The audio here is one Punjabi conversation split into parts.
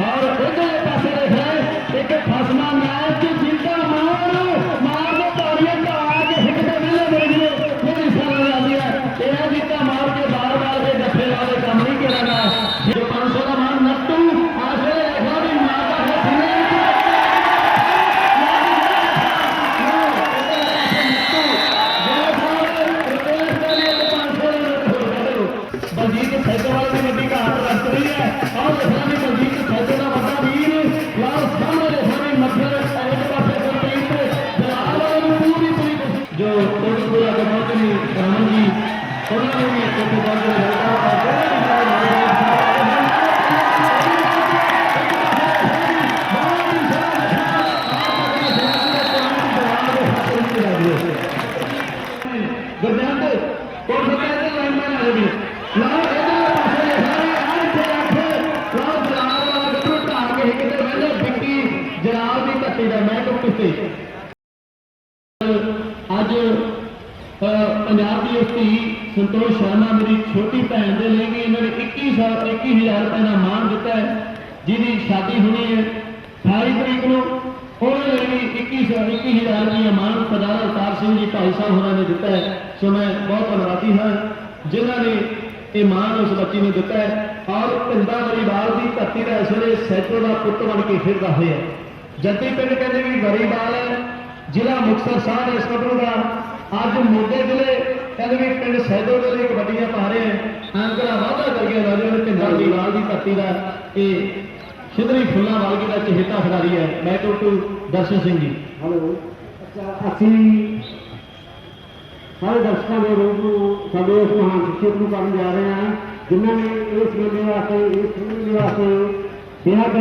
ਔਰ ਕੋਟਪੁਰਾ ਦੇ ਮੰਤਰੀ ਰਮਨ ਜੀ ਉਹਨਾਂ ਨੇ ਵੀ ਇੱਕ ਬਹੁਤ ਵੱਡਾ ਗੁਰਦਾਨ ਸੰਤੋਸ਼ ਸ਼ਰਮਾ, ਮੇਰੀ ਛੋਟੀ ਭੈਣ ਦੇ ਲਈ ਵੀ ਇਹਨਾਂ ਨੇ 21000 ਰੁਪਏ ਦਾ ਮਾਣ ਦਿੱਤਾ ਹੈ, ਜਿਹਦੀ ਸ਼ਾਦੀ ਹੋਣੀ ਹੈ 28 ਤਰੀਕ ਨੂੰ। ਉਹਦੇ ਲਈ ਵੀ 21 21000 ਰੁਪਏ ਮਾਣ ਸਰਦਾਰ ਅਵਤਾਰ ਸਿੰਘ ਜੀ ਭਾਈ ਸਾਹਿਬ ਹੋਰਾਂ ਨੇ ਦਿੱਤਾ ਹੈ। ਸੋ ਮੈਂ ਬਹੁਤ ਧੰਨਵਾਦੀ ਹਾਂ ਜਿਨ੍ਹਾਂ ਨੇ ਇਹ ਮਾਣ ਉਸ ਬੱਚੀ ਨੂੰ ਦਿੱਤਾ ਹੈ। ਔਰ ਪਿੰਡਾ ਪਰਿਵਾਰ ਦੀ ਧਰਤੀ ਦਾ ਇਸ ਵੇਲੇ ਸੈਕਟਰ ਦਾ ਪੁੱਤ ਬਣ ਕੇ ਫਿਰਦਾ ਹੋਇਆ ਜੱਦੀ ਪਿੰਡ ਕਹਿੰਦੇ ਵੀ ਗਰੀਬਾਲ ਹੈ, ਜ਼ਿਲ੍ਹਾ ਮੁਕਤਸਰ ਸਾਹਿਬ ਇਸ ਗੱਭਰੂ ਦਾ। ਅੱਜ ਮੋਢੇ ਜ਼ਿਲ੍ਹੇ ਕਹਿੰਦੇ ਵੀ ਪਿੰਡ ਸੈਦੋ ਦੇ ਲਈ ਕਬੱਡੀਆਂ ਪਾ ਰਹੇ ਹੈ ਅੰਕੜਾ ਵਾਅਦਾ ਕਰ ਗਿਆ ਰਾਜੇ ਨੇ ਪਿੰਡਾਂ ਦੀ ਵਾਲ ਦੀ ਧਰਤੀ ਦਾ ਇਹ ਸਿਧਰੀ ਫੁੱਲਾਂ ਵਾਲਗੀ ਦਾ ਚਹੇਤਾ ਖਿਡਾਰੀ ਹੈ। ਮੈਂ ਟੋਟੂ ਦਰਸ਼ਨ ਸਿੰਘ ਜੀ। ਹੈਲੋ। ਅੱਛਾ, ਅਸੀਂ ਸਾਰੇ ਦਰਸ਼ਕਾਂ ਦੇ ਰੂਪ ਨੂੰ ਸਾਡੇ ਇਸ ਮਹਾਨ ਸ਼ਖਸੀਅਤ ਨੂੰ ਕਰਨ ਜਾ ਰਹੇ ਹਾਂ। ਜਿਨ੍ਹਾਂ ਨੇ ਇਸ ਮੇਲੇ ਵਾਸਤੇ, ਇਸ ਮੇਲੇ ਵਾਸਤੇ ਬੇਹੱਦ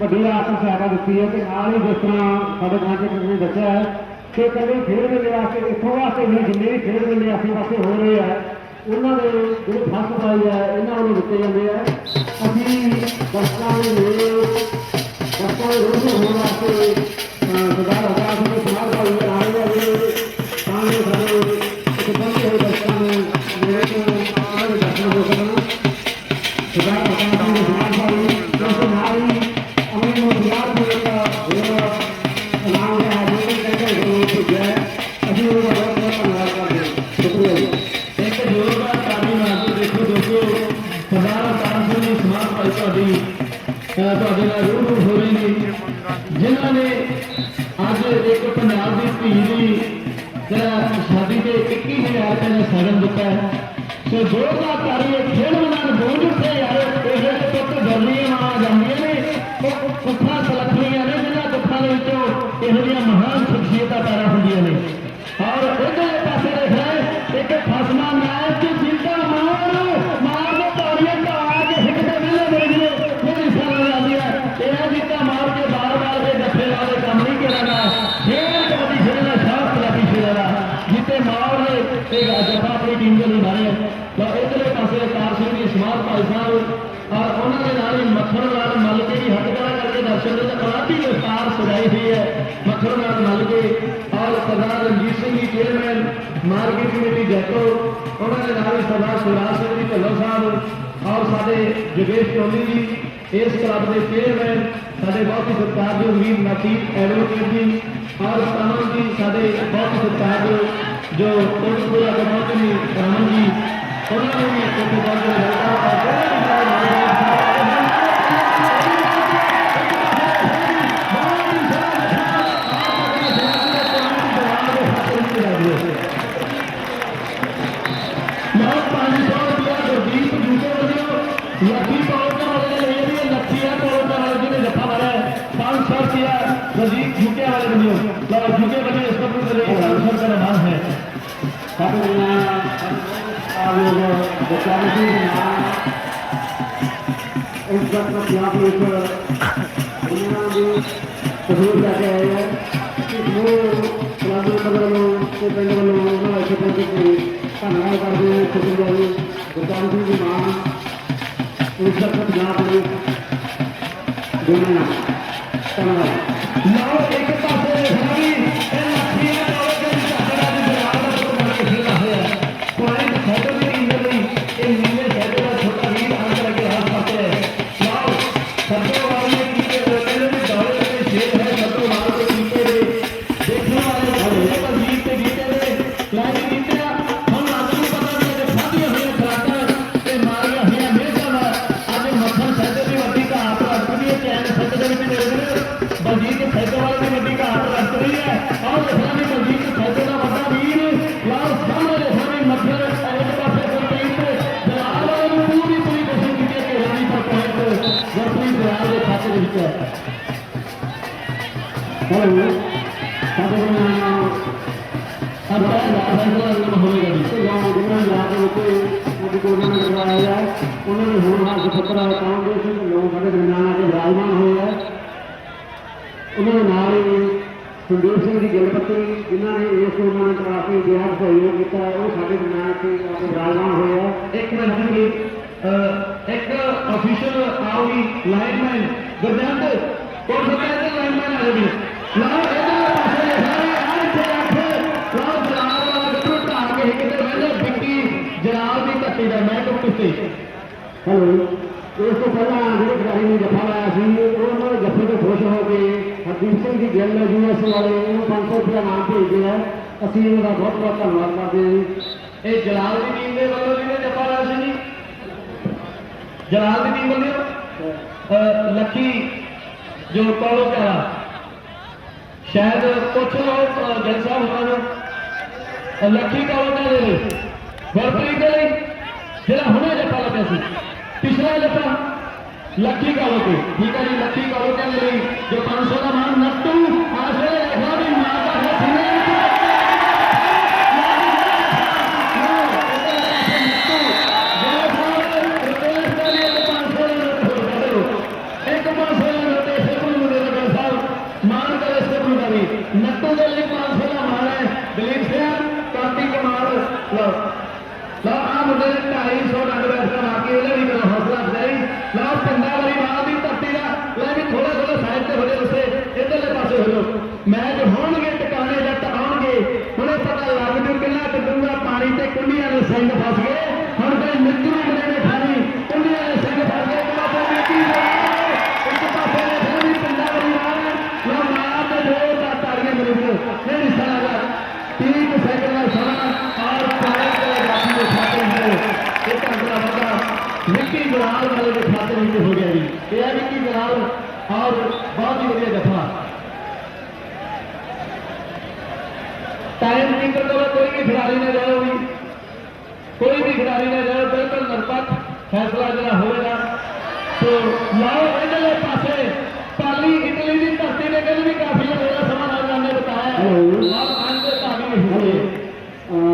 ਵੱਡੀ ਆਰਥਿਕ ਸਹਾਇਤਾ ਦਿੱਤੀ ਹੈ ਤੇ ਨਾਲ ਹੀ ਜਿਸ ਤਰ੍ਹਾਂ ਸਾਡੇ ਗਾਂਧੀ ਜੀ ਨੇ ਦੱਸਿਆ ਹੈ ਕਿ ਕਦੇ ਖੇਡ ਮੇਲੇ ਵਾਸਤੇ ਇੱਥੋਂ ਵਾਸਤੇ ਨਹੀਂ ਜਿੰਨੇ ਵੀ ਖੇਡ ਮੇਲੇ ਅਸੀਂ ਵਾਸਤੇ ਹੋ ਰਹੇ ਆ। ਉਹਨਾਂ ਦੇ ਜਿਹੜੇ ਫਸਟ ਪਾਈ ਹੈ ਇਹਨਾਂ ਨੂੰ ਦਿੱਤੇ ਜਾਂਦੇ ਆ। ਅਸੀਂ ਦਰਸ਼ਕਾਂ ਦੇ ਮੇਲੇ ਦਰਸ਼ਕਾਂ ਦੇ ਰੂਪ ਨੂੰ ਹੋਣ ਵਾਸਤੇ, ਅਹ, ਸਰਦਾਰ ਅਕਾਸ਼ ਨੂੰ ਸਮਾਰ ਭਾਈ ਆਏ ਹੋਏ ਤਾਂ ਜੋ ਸਾਡੇ ਇੱਕ ਬੰਦੇ ਹੋਏ ਦਰਸ਼ਕਾਂ ਨੂੰ ਮੇਰੇ ਤੋਂ ਆਹ ਦੇ ਦਰਸ਼ਨ ਹੋ ਸਕਣ ਸਰਦਾਰ ਅਕਾਸ਼ ਨੂੰ ਸਮਾਰ ਭਾਈ ਉਸ ਨਾਲ ਹੀ ਅਮਨ ਨੂੰ ਯਾਦ ਨੂੰ ਇੱਕ ਹੋਰ ਨਾਮ ਅਸੀਂ ਉਹਦਾ ਬਹੁਤ ਧੰਨਵਾਦ ਕਰਦੇ ਹਾਂ ਸ਼ੁਕਰੀਆ ਜੀ ਇੱਕ ਜ਼ੋਰਦਾਰ ਤਾੜੀ ਮਾਰ ਕੇ ਦੇਖੋ ਦੋਸਤੋ ਸਰਦਾਰ ਅਵਤਾਰ ਸਿੰਘ ਜੀ ਸਮਾਜ ਭਾਈ ਤੁਹਾਡੀ ਅਹ ਤੁਹਾਡੇ ਨਾਲ ਰੂਬਰੂ ਹੋ ਰਹੇ ਨੇ ਜਿਨ੍ਹਾਂ ਨੇ ਅੱਜ ਇੱਕ ਪੰਜਾਬ ਦੀ ਧੀ ਦੀ ਜਿਹੜਾ ਸ਼ਾਦੀ ਤੇ 21000 ਰੁਪਏ ਦਾ ਸਗਨ ਦਿੱਤਾ ਹੈ ਸੋ ਜ਼ੋਰਦਾਰ ਤਾੜੀ ਸਿੰਘ ਭਾਈ ਸਾਹਿਬ ਔਰ ਉਹਨਾਂ ਦੇ ਨਾਲ ਹੀ ਮੱਖਣ ਮੱਲ ਕੇ ਵੀ ਹੱਥ ਕਰਕੇ ਦਰਸ਼ਨ ਦੇ ਕਲਾਟੀ ਦਸਤਾਰ ਸਜਾਈ ਹੋਈ ਹੈ ਮੱਖਣ ਲਾਲ ਮੱਲ ਕੇ। ਔਰ ਸਰਦਾਰ Ranjit Singh ji chairman market committee Jaito, ਉਹਨਾਂ ਦੇ ਨਾਲ ਸਰਦਾਰ ਸੁਰਾਜ ਸਿੰਘ ਜੀ ਢੱਲੋ ਸਾਹਿਬ, ਔਰ ਸਾਡੇ ਜਗੇਸ਼ ਚੋਲੀ ਜੀ, ਇਸ ਕਲੱਬ ਦੇ ਚੇਅਰਮੈਨ ਸਾਡੇ ਬਹੁਤ ਹੀ ਸਤਿਕਾਰਯੋਗ ਵੀਰ ਨਸੀਬ ਐਡਵੋਕੇਟ ਜੀ, ਔਰ ਤਮਨ ਜੀ, ਸਾਡੇ ਬਹੁਤ ਹੀ ਸਤਿਕਾਰਯੋਗ ਜੋ ਕੋਟਪੁਰਾ ਦੇ ਮੰਤਰੀ ਜੀ ਉਹਨਾਂ ਨੇ ਵੀ ਇੱਕ ਬਹੁਤ ਵੱਡਾ ਮੈਂ 500 ਰੁਪਇਆ ਗੁਰਦੀਪ ਜੂਸੇ ਵੱਲੋਂ ਲੱਖੀ ਪਾਉਣ ਵਾਲੇ ਨੇ ਇਹ ਵੀ ਲੱਖੀ ਆ ਪਾਉਣ ਵਾਲੇ ਜਿਹਨੇ ਜੱਫਾ ਮਾਰਿਆ ਹੈ। 500 ਰੁਪਇਆ ਗੁਰਦੀਪ ਜੁਕੇ ਵਾਲੇ ਵੱਲੋਂ ਲਓ ਜੁਕੇ ਵੱਲੋਂ ਇਸ ਵਕਤ ਪੰਜਾਬ ਵਿੱਚ ਉਹਨਾਂ ਦੀ ਤਸਵੀਰ ਲੈ ਕੇ ਆਏ ਹੈ ਕਿ ਉਹ ਕਲਾਬ ਦੇ ਵੱਲੋਂ ਤੇ ਪਿੰਡ ਵੱਲੋਂ ਉਹਨਾਂ ਦਾ ਸ਼ੁਕਰ ਜੀ ਧੰਨਵਾਦ ਕਰਦੇ ਹਾਂ ਸ਼ੁਕਰੀਆ ਜੀ ਗੁਰਦਾਨ ਸਿੰਘ ਦੀ ਮਾਂ ਇਸ ਵਕਤ ਪੰਜਾਬ ਵਿੱਚ ਦੁਨੀਆ ਧੰਨਵਾਦ ਲਓ ਇੱਕ ਪਾਸੇ ਦੇਖਣਾ ਜਿਹਨਾਂ ਯਾਦ ਵਿੱਚ ਉਹਦੀ ਕੋਲੋਂ ਕਰਵਾਇਆ ਹੈ ਉਹਨਾਂ ਨੇ ਹੁਣ ਹਾਲ ਫਕਰਾ ਕਾਂਗਰਸ ਦੇ ਲੋਕ ਸਾਡੇ ਦਰਮਿਆਨ ਆ ਕੇ ਵਿਰਾਜਮਾਨ ਹੋਏ ਹੈ ਉਹਨਾਂ ਦੇ ਨਾਲ ਸੰਦੀਪ ਸਿੰਘ ਦੀ ਗਿਲਪੱਤੀ, ਜਿਨ੍ਹਾਂ ਨੇ ਇਸ ਟੂਰਨਾਮੈਂਟ ਵਾਸਤੇ ਬਿਆਨ ਸਹਿਯੋਗ ਕੀਤਾ ਉਹ ਸਾਡੇ ਦਰਮਿਆਨ ਤੇ ਵਿਰਾਜਮਾਨ ਹੋਏ ਹੈ ਇੱਕ ਮਿੰਟ ਜੀ। ਇੱਕ ਅਫੀਸ਼ੀਅਲ ਆਉਗੀ ਲਾਈਨਮੈਨ ਗੁਰਜੰਟ। ਕੋਲ ਸਕਦਾ ਹੈ ਲਾਈਨਮੈਨ ਆ ਜਾਵੇ ਲਾਓ ਹੈਲੋ ਇਸ ਤੋਂ ਪਹਿਲਾਂ ਜਿਹੜੇ ਖਿਡਾਰੀ ਨੇ ਜੱਫਾ ਲਾਇਆ ਸੀ ਉਹਨਾਂ ਦੇ ਜੱਫੇ ਤੋਂ ਖੁਸ਼ ਹੋ ਕੇ ਹਰਦੀਪ ਸਿੰਘ ਦੀ ਗਿੱਲ ਯੂਐਸ ਵਾਲੇ ਉਹਨੂੰ 500 ਰੁਪਏ ਨਾਮ ਭੇਜਦੇ ਆ ਅਸੀਂ ਇਹਨਾਂ ਦਾ ਬਹੁਤ ਬਹੁਤ ਧੰਨਵਾਦ ਕਰਦੇ ਹਾਂ ਜੀ। ਇਹ ਜਲਾਲ ਦੀ ਟੀਮ ਦੇ ਵੱਲੋਂ ਜਿਹਨੇ ਜੱਫਾ ਲਾਇਆ ਸੀ ਜੀ? ਜਲਾਲ ਦੀ ਟੀਮ ਵੱਲੋਂ? ਅਹ ਲੱਖੀ ਜੋ ਕੋਲੋ ਪਿਆਰਾ ਸ਼ਾਇਦ ਪੁੱਛ ਲਓ ਅਹ ਸਾਹਿਬ ਹੋਰਾਂ ਨੂੰ। ਅਹ ਲੱਖੀ ਕੋਲੋ ਪਿਆਰੇ ਦੇ ਗੁਰਪ੍ਰੀਤ ਦੇ ਲਈ ਜਿਹੜਾ ਹੁਣੇ ਜੱਫਾ ਲੱਗਿਆ ਸੀ। ਪਿਛਲਾ ਜੱਫਾ ਲੱਖੀ ਕਾਲੋ ਤੇ ਠੀਕ ਹੈ ਜੀ ਲੱਖੀ ਕਾਲੋ ਦੇ ਲਈ ਜੋ 500 ਦਾ ਮਾਨ ਨੱਟੂ ਆਸਰੇ ਲਿਖਾ ਵੀ ਮਾਰਦਾ ਹੈ ਸੀਨੇ ਵਿੱਚ ਨੱਟੂ ਦੇ ਲਈ 500 ਦਾ ਮਾਣ ਹੈ ਦਲੀਪ ਸਿੰਘ ਕਾਪੀ ਕਮਾਲ ਲਓ ਲਓ ਆ ਮੁੰਡੇ ਨੇ 250 ਡੰਡ ਵੈਸਾ ਮਾਰ ਕੇ ਇਹਦਾ ਵੀ ਕਰੋ ਹੌਸਲਾ ਅਫਜ਼ਾਈ ਲਓ ਪਿੰਡਾਂ ਵਾਲੀ ਮਾਂ ਦੀ ਧਰਤੀ ਦਾ ਲੈ ਵੀ ਥੋੜਾ ਥੋੜਾ ਸਾਈਡ ਤੇ ਹੋ ਜਾਓ ਉਸੇ ਇਧਰਲੇ ਪਾਸੇ ਹੋ ਜਾਓ ਮੈਚ ਹੋਣਗੇ ਟਿਕਾਣੇ ਜੱਟ ਆਉਣਗੇ ਹੁਣੇ ਪਤਾ ਲੱਗ ਜੂ ਕਿੰਨਾ ਕੱਢੂਗਾ ਪਾਣੀ ਤੇ ਕੁੰਡੀਆਂ ਦੇ ਸਿੰਘ ਫਸ ਗਏ ਹੁਣ ਤੇ ਮਿੱਤਰੂ ਬਣੇ ਨੇ ਖਾਣੀ ਕੁੰਡੀਆਂ ਦੇ ਸਿੰਘ ਫਸ ਗਏ ਇੱਕ ਪਾਸੇ ਬੇਟੀ ਇੱਕ ਪਾਸੇ ਨੇ ਫਿਰ ਵੀ ਪਿੰਡਾਂ ਵਾਲੀ ਮਾਂ ਲਓ ਮਾਂ ਤੇ ਦੋ ਦਾ ਤਾੜੀਆਂ ਮਿਲੂ ਇਹ ਰਿਸ਼ਤਾ ਲਗਾ 30 ਸੈਕਿੰਡ ਦਾ ਸਮਾਂ ਔਰ ਪੁਆਇੰਟ ਦੇ ਬਾਕੀ ਦੇ ਖਾਤੇ ਵਿੱਚ ਇੱਕ ਅੰਕ ਦਾ ਵਾਧਾ ਮਿੱਟੀ ਗੁਲਾਲ ਵਾਲੇ ਦੇ ਖਾਤੇ ਵਿੱਚ ਹੋ ਗਿਆ ਜੀ ਇਹ ਹੈ ਮਿੱਟੀ ਗੁਲਾਲ ਔਰ ਬਹੁਤ ਹੀ ਵਧੀਆ ਜਫਾ ਟਾਈਮ ਨਿਕਲ ਤੋਂ ਕੋਈ ਵੀ ਖਿਡਾਰੀ ਨਾ ਜਾਓ ਵੀ ਕੋਈ ਵੀ ਖਿਡਾਰੀ ਨਾ ਜਾਓ ਬਿਲਕੁਲ ਨਿਰਪੱਖ ਫੈਸਲਾ ਜਿਹੜਾ ਹੋਵੇਗਾ ਸੋ ਲਾਓ ਇਹਦੇ ਪਾਸੇ ਪਾਲੀ ਇਟਲੀ ਦੀ ਧਰਤੀ ਨੇ ਕਹਿੰਦੇ ਵੀ ਕਾਫੀ ਹੋਇਆ ਸਮਾਂ ਨਾਲ ਨੇ ਬਤਾਇਆ ਹੈਲੋ। ਔਰ ਅੰਤ ਦੇ ਧਾਗੀ ਨਹੀਂ ਹੋਏ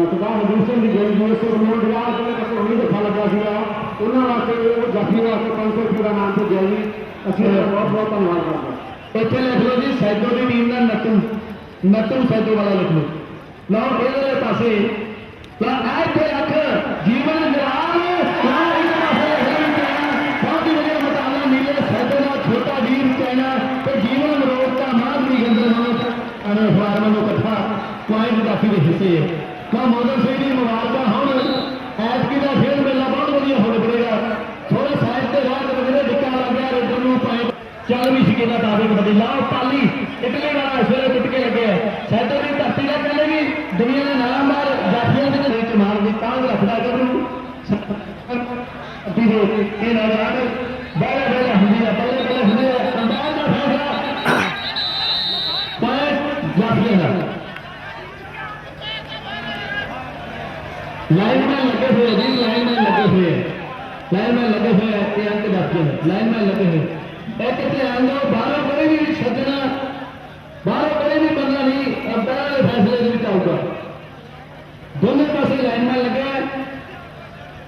ਸਰਦਾਰ ਹਰਦੀਪ ਸਿੰਘ ਦੀ ਗਿੱਲ ਯੂਐਸ ਤੋਂ ਨੌਂ ਹਜ਼ਾਰ ਰੁਪਏ ਤੱਕ ਉਹਨੂੰ ਜੱਫਾ ਲੱਗਾ ਸੀਗਾ ਉਹਨਾਂ ਵਾਸਤੇ ਉਹ ਜਾਫੀ ਵਾਸਤੇ 500 ਰੁਪਏ ਦਾ ਨਾਮ ਭੇਜਿਆ ਜੀ ਅਸੀਂ ਉਹਦਾ ਬਹੁਤ ਬਹੁਤ ਧੰਨਵਾਦ ਕਰਦੇ ਇੱਥੇ ਲਿਖ ਲਓ ਜੀ, ਸੈਦੋ ਦੀ ਟੀਮ ਦਾ ਨੱਟੂ ਨੱਟੂ ਸੈਦੋ ਵਾਲਾ ਲਿਖ ਲਓ। ਲਓ, ਇਹਦੇ ਪਾਸੇ। ਲਾ ਇੱਥੇ ਰੱਖ, ਜੀਵਨ ਜਲਾਲ ਲਾ ਇੱਕ ਪਾਸੇ ਲਿਖ ਕਹਿਣਾ ਬਹੁਤ ਹੀ ਵਧੀਆ ਮਤਾਲਾ ਨੀਲੇ ਸੈਦੋ ਦਾ ਛੋਟਾ ਵੀਰ ਕਹਿਣਾ ਤੇ ਜੀਵਨ ਮਰੋੜ ਦਾ ਮਾਧਰੀ ਗੰਦਰ ਨੂੰ ਅਨੇ ਫਾਰਮ ਨੂੰ ਇਕੱਠਾ ਪੁਆਇੰਟ ਕਾਫੀ ਦੇ ਹਿੱਸੇ ਹੈ ਕਾ ਮੋਦਰ ਸਿੰਘ ਦੀ ਮੁਬਾਰਕਾਂ ਹੁਣ। ਐਤਕੀ ਦਾ ਖੇਡ ਮੇਲਾ ਬਹੁਤ ਵਧੀਆ ਹੋ ਨਿਕਲੇਗਾ ਥੋੜੇ ਸਾਈਡ ਤੇ ਰਾਹ ਗਿਆ ਰੇਡਰ ਨੂੰ ਪੁਆਇੰਟ ਚੱਲ ਵੀ ਸੀ ਕਿਹਦਾ ਦਾਅਵੇ ਕਬੱਡੀ ਲਾਓ ਪਾਲੀ ਇਟਲੀ ਵਾਲਾ ਇਸ ਵੇਲੇ ਟੁੱਟ ਕੇ ਲੱਗਿਆ ਸੈਦੋ ਦੀ ਧਰਤੀ ਦਾ ਕਹਿੰਦੇ ਵੀ ਦੁਨੀਆ ਦੇ ਨਾਮ ਮਾਰ ਜਾਫੀਆਂ ਦੇ ਵਿੱਚ ਮਾਰ ਦੀ ਤਾਂ ਰੱਖਦਾ ਗੱਭਰੂ ਅੱਡੀ ਦੇ ਇਹ ਨੌਜਵਾਨ ਬੜਾ ਬੜਾ ਹੁੰਦੀ ਆ ਬੱਲੇ ਬੱਲੇ ਹੁੰਦੇ ਆ ਅੰਦਾਜ਼ ਦਾ ਫੈਸਲਾ ਪੁਆਇੰਟ ਜਾਫੀਆਂ ਦਾ ਲਾਈਨਮੈਨ ਲੱਗੇ ਹੋਏ ਆ ਜੀ ਲਾਈਨਮੈਨ ਲੱਗੇ ਹੋਏ ਆ ਲਾਈਨਮੈਨ ਲੱਗੇ ਹੋਏ ਆ ਤੇ ਅੰਕ ਦੱਸਦੇ ਨੇ ਲਾਈਨਮੈਨ ਲੱਗੇ ਹੋਏ ਬਾਹਰੋਂ ਕੋਈ ਵੀ ਸੱਜਣਾ, ਬਾਹਰੋਂ ਕੋਈ ਵੀ ਬੰਦਾ ਨਹੀਂ ਅੰਦਰ ਦੇ ਫੈਸਲੇ ਦੇ ਵਿੱਚ ਆਊਗਾ। ਦੋਨੇ ਪਾਸੇ ਲਾਈਨਮੈਨ ਲੱਗੇ ਆ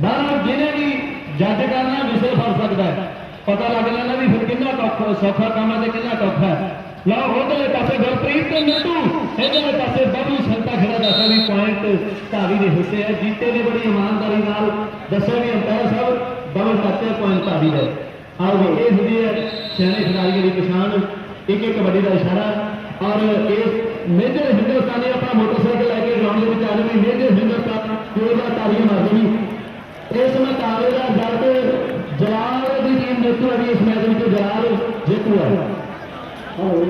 ਬਾਹਰੋਂ ਜਿਹਨੇ ਵੀ ਜੱਜ ਕਰਨਾ ਵਿਸਲ ਫੜ ਸਕਦਾ ਹੈ। ਪਤਾ ਲੱਗ ਲੈਣਾ ਵੀ ਫਿਰ ਕਿੰਨਾ ਔਖਾ ਸੌਖਾ ਕੰਮ ਹੈ ਤੇ ਕਿੰਨਾ ਕੱਖ ਹੈ। ਲਓ, ਉਹਦੇ ਪਾਸੇ ਗੁਰਪ੍ਰੀਤ ਤੇ ਨੱਟੂ ਇਹਦੇ ਪਾਸੇ ਬਬਲੂ ਸੰਤਾ ਖੜਾ ਦੱਸਦਾ ਵੀ ਪੁਆਇੰਟ ਧਾਰੀ ਦੇ ਹਿੱਸੇ ਹੈ। ਜੀਤੇ ਨੇ ਬੜੀ ਇਮਾਨਦਾਰੀ ਨਾਲ ਦੱਸਿਆ ਵੀ ਅੰਪਾਇਰ ਸਾਹਿਬ ਬਬਲ ਖਾਤੇ ਪੁਆਇੰਟ ਧਾਰੀ ਦਾ ਔਰ ਵੀ ਇਹ ਹੁੰਦੀ ਹੈ ਸਿਆਣੇ ਖਿਡਾਰੀਆਂ ਦੀ ਪਛਾਣ, ਇੱਕ ਇੱਕ ਕਬੱਡੀ ਦਾ ਇਸ਼ਾਰਾ, ਔਰ ਇਸ ਮੇਜਰ ਹਿੰਦੁਸਤਾਨੀ ਆਪਣਾ ਮੋਟਰਸਾਈਕਲ ਲੈ ਕੇ ਗਰਾਊਂਡ ਦੇ ਵਿੱਚ ਆ ਜਾਵੇ ਮੇਜਰ ਹਿੰਦੁਸਤਾਨ ਜੋਰਦਾਰ ਤਾਲੀਆਂ ਮਾਰਦੇ ਜੀ ਇਸ ਮੁਕਾਬਲੇ ਦਾ ਜੱਟ ਜਲਾਲ ਦੀ ਟੀਮ ਜੇਤੂ ਹੈ ਜੀ, ਇਸ ਮੈਚ ਵਿੱਚ ਜਲਾਲ ਜੇਤੂ ਹੈ ਹਲੋ